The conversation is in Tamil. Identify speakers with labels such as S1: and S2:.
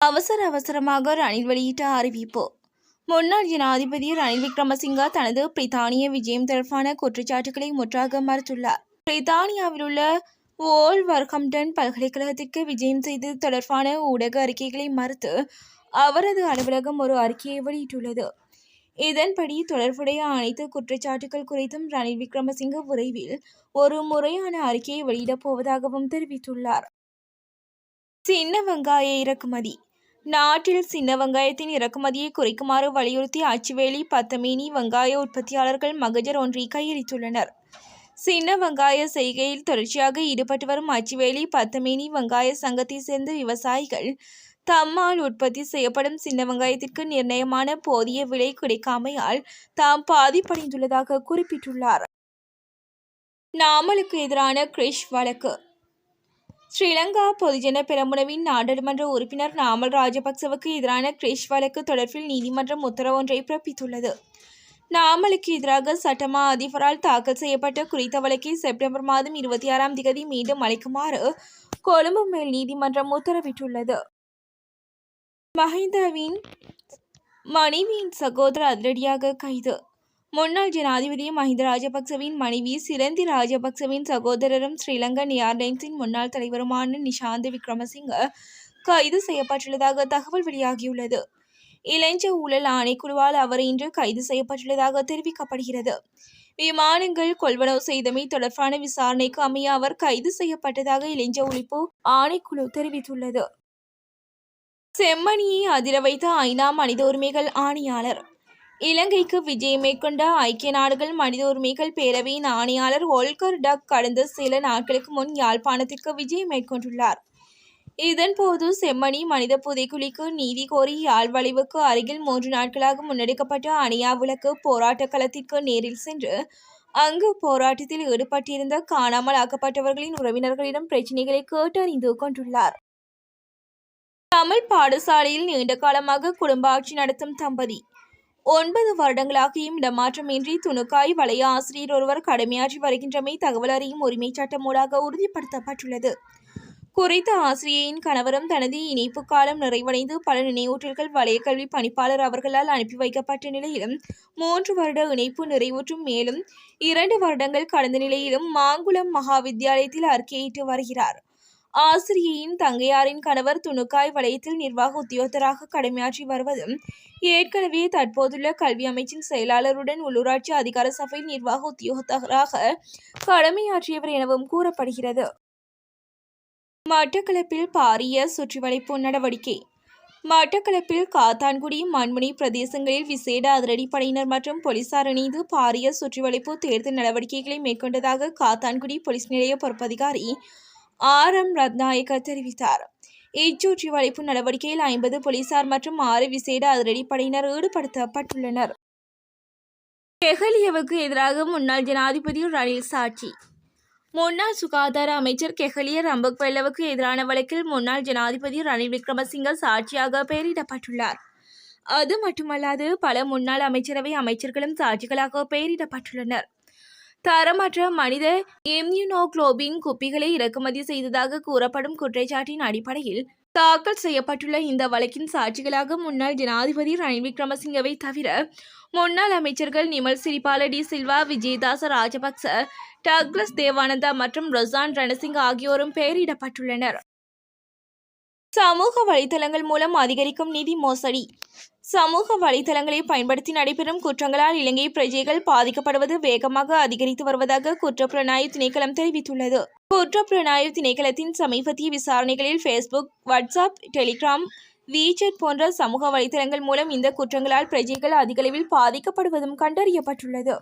S1: அவசர அவசரமாக ரணில் வெளியிட்ட அறிவிப்பு. முன்னாள் ஜனாதிபதி ரணில் விக்ரமசிங்கா தனது பிரித்தானிய விஜயம் தொடர்பான குற்றச்சாட்டுகளை முற்றாக மறுத்துள்ளார். பிரித்தானியாவில் உள்ள ஓல் வர்கம்டன் பல்கலைக்கழகத்திற்கு விஜயம் செய்தது தொடர்பான ஊடக அறிக்கைகளை மறுத்து அவரது அலுவலகம் ஒரு அறிக்கையை வெளியிட்டுள்ளது. இதன்படி தொடர்புடைய அனைத்து குற்றச்சாட்டுகள் குறித்தும் ரணில் விக்ரமசிங்க விரைவில் ஒரு முறையான அறிக்கையை வெளியிடப் போவதாகவும் தெரிவித்துள்ளார். சின்ன வெங்காய இறக்குமதி நாட்டில் சின்ன வெங்காயத்தின் இறக்குமதியை குறைக்குமாறு வலியுறுத்தி அச்சுவேலி பத்தமேனி வெங்காய உற்பத்தியாளர்கள் மகஜர் ஒன்றை கையளித்துள்ளனர். சின்ன வெங்காய செய்கையில் தொடர்ச்சியாக ஈடுபட்டு வரும் அச்சுவேலி பத்தமேனி வெங்காய சங்கத்தை சேர்ந்த விவசாயிகள் தம்மால் உற்பத்தி செய்யப்படும் சின்ன வெங்காயத்திற்கு நிர்ணயமான போதிய விலை கிடைக்காமையால் தாம் பாதிப்படைந்துள்ளதாக குறிப்பிட்டுள்ளார். நாமலுக்கு எதிரான கிரிஷ் வழக்கு. ஸ்ரீலங்கா பொதுஜன பெரமுனவின் நாடாளுமன்ற உறுப்பினர் நாமல் ராஜபக்சவுக்கு எதிரான கிரிஷ் வழக்கு தொடர்பில் நீதிமன்றம் உத்தரவொன்றை பிறப்பித்துள்ளது. நாமலுக்கு எதிராக சட்டமா அதிபரால் தாக்கல் செய்யப்பட்ட குறித்த வழக்கை செப்டம்பர் மாதம் இருபத்தி ஆறாம் திகதி மீண்டும் அளிக்குமாறு கொழும்பு மேல் நீதிமன்றம் உத்தரவிட்டுள்ளது. மஹிந்தவின் மனைவியின் சகோதரர் அதிரடியாக கைது. முன்னாள் ஜனாதிபதி மஹிந்த ராஜபக்சவின் மனைவி சிரந்தி ராஜபக்சவின் சகோதரரும் ஸ்ரீலங்கன் ஏர்லைன்ஸின் முன்னாள் தலைவருமான நிஷாந்த் விக்ரமசிங்க கைது செய்யப்பட்டுள்ளதாக தகவல் வெளியாகியுள்ளது. இளைஞ ஊழல் ஆணைக்குழுவால் அவர் இன்று கைது செய்யப்பட்டுள்ளதாக தெரிவிக்கப்படுகிறது. விமானங்கள் கொள்வனவு செய்தமை தொடர்பான விசாரணைக்கு அமைய அவர் கைது செய்யப்பட்டதாக இளைஞ ஒழிப்பு ஆணைக்குழு தெரிவித்துள்ளது. செம்மணியை அதிர வைத்த ஐநா மனித உரிமைகள் ஆணையாளர் இலங்கைக்கு விஜயம் மேற்கொண்ட ஐக்கிய நாடுகள் மனித உரிமைகள் பேரவையின் ஆணையாளர் ஹோல்கர் டக் கடந்த சில நாட்களுக்கு முன் யாழ்ப்பாணத்திற்கு விஜயம் மேற்கொண்டுள்ளார். இதன்போது செம்மணி மனித புதைக்குழிக்கு நீதி கோரி யாழ்வளைவுக்கு அருகில் மூன்று நாட்களாக முன்னெடுக்கப்பட்ட அணியா விளக்கு போராட்ட களத்திற்கு நேரில் சென்று அங்கு போராட்டத்தில் ஈடுபட்டிருந்த காணாமல் ஆக்கப்பட்டவர்களின் உறவினர்களிடம் பிரச்சினைகளை கேட்டறிந்து கொண்டுள்ளார். தமிழ் பாடசாலையில் நீண்ட காலமாக குடும்ப ஆட்சி நடத்தும் தம்பதி ஒன்பது வருடங்களாகியும் இடமாற்றமின்றி துணுக்காய் வளைய ஆசிரியர் ஒருவர் கடமையாற்றி வருகின்றமை தகவல் அறியும் உரிமை சட்டமூடாக உறுதிப்படுத்தப்பட்டுள்ளது. குறித்த ஆசிரியையின் கணவரும் தனது இணைப்பு காலம் நிறைவடைந்து பல நினைவூற்றல்கள் வலயக்கல்வி பணிப்பாளர் அவர்களால் அனுப்பி வைக்கப்பட்ட நிலையிலும் மூன்று வருட இணைப்பு நிறைவுற்றும் மேலும் இரண்டு வருடங்கள் கடந்த நிலையிலும் மாங்குளம் மகா வித்தியாலயத்தில் அறிக்கையிட்டு வருகிறார். ஆசிரியையின் தங்கையாரின் கணவர் துணுக்காய் வலயத்தில் நிர்வாக உத்தியோகத்தராக கடமையாற்றி வருவதும் ஏற்கனவே தற்போதுள்ள கல்வி அமைச்சின் செயலாளருடன் உள்ளூராட்சி அதிகார சபை நிர்வாக உத்தியோகத்தராக கடமையாற்றியவர் எனவும் கூறப்படுகிறது. மட்டக்களப்பில் பாரிய சுற்றிவளைப்பு நடவடிக்கை. மட்டக்களப்பில் காத்தான்குடி மண்முனை பிரதேசங்களில் விசேட அதிரடிப்படையினர் மற்றும் போலீசார் இணைந்து பாரிய சுற்றிவளைப்பு தேர்தல் நடவடிக்கைகளை மேற்கொண்டதாக காத்தான்குடி போலீஸ் நிலைய பொறுப்பதிகாரி ஆர் எம் ரத்நாயக்க தெரிவித்தார். இச்சூற்றி வளைப்பு நடவடிக்கையில் ஐம்பது போலீசார் மற்றும் ஆறு விசேட அதிரடிப்படையினர் ஈடுபடுத்தப்பட்டுள்ளனர். கெஹலியவுக்கு எதிராக முன்னாள் ஜனாதிபதி ரணில் சாட்சி. முன்னாள் சுகாதார அமைச்சர் கெஹலிய ரம்பக்வெல்லவுக்கு எதிரான வழக்கில் முன்னாள் ஜனாதிபதி ரணில் விக்ரமசிங்க சாட்சியாக பெயரிடப்பட்டுள்ளார். அது மட்டுமல்லாது பல முன்னாள் அமைச்சரவை அமைச்சர்களும் சாட்சிகளாக பெயரிடப்பட்டுள்ளனர். தரமற்ற மனித இம்யூனோகுளோபின் குப்பிகளை இறக்குமதி செய்ததாக கூறப்படும் குற்றச்சாட்டின் அடிப்படையில் தாக்கல் செய்யப்பட்டுள்ள இந்த வழக்கின் சாட்சிகளாக முன்னாள் ஜனாதிபதி ரணில் விக்ரமசிங்கவை தவிர முன்னாள் அமைச்சர்கள் நிமல் சிரிபால டி சில்வா விஜயதாச ராஜபக்ச டக்ளஸ் தேவானந்தா மற்றும் ரொசான் ரணசிங் ஆகியோரும் பெயரிடப்பட்டுள்ளனர். சமூக வலைதளங்கள் மூலம் அதிகரிக்கும் நிதி மோசடி சமூக வலைதளங்களை பயன்படுத்தி நடைபெறும் குற்றங்களால் இலங்கை பிரஜைகள் பாதிக்கப்படுவது வேகமாக அதிகரித்து வருவதாக குற்றப்புலனாய்வு திணைக்களம் தெரிவித்துள்ளது. குற்றப்புலனாய்வு திணைக்களத்தின் சமீபத்திய விசாரணைகளில் ஃபேஸ்புக் வாட்ஸ்அப் டெலிகிராம் வீச்செட் போன்ற சமூக வலைதளங்கள் மூலம் இந்த குற்றங்களால் பிரஜைகள் அதிகளவில் பாதிக்கப்படுவதும் கண்டறியப்பட்டுள்ளது.